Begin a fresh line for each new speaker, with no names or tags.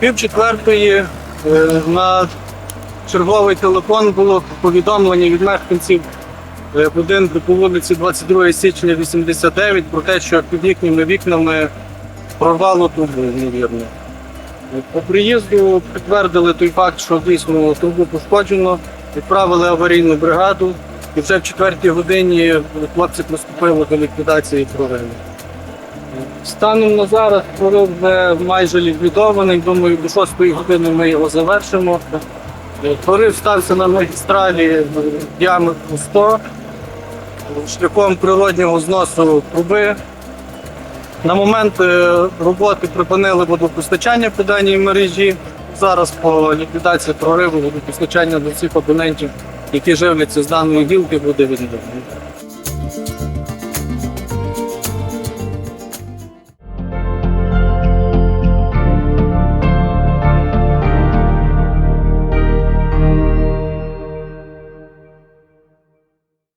Пів четвертої е, на черговий телефон було повідомлення від мешканців е, будинку по вулиці 22 січня 89 про те, що під їхніми вікнами прорвало трубу, ймовірно. По приїзду підтвердили той факт, що дійсно трубу пошкоджено, відправили аварійну бригаду, і вже в четвертій годині хлопці приступили до ліквідації прориву. Станом на зараз прорив вже майже ліквідований. Думаю, до 6 години ми його завершимо. Прорив стався на магістралі діаметром 100 шляхом природнього зносу труби. На момент е, роботи припинили водопостачання по даній мережі. Зараз по ліквідації прориву водопостачання до всіх абонентів, які живляться з даної гілки, буде відновлено.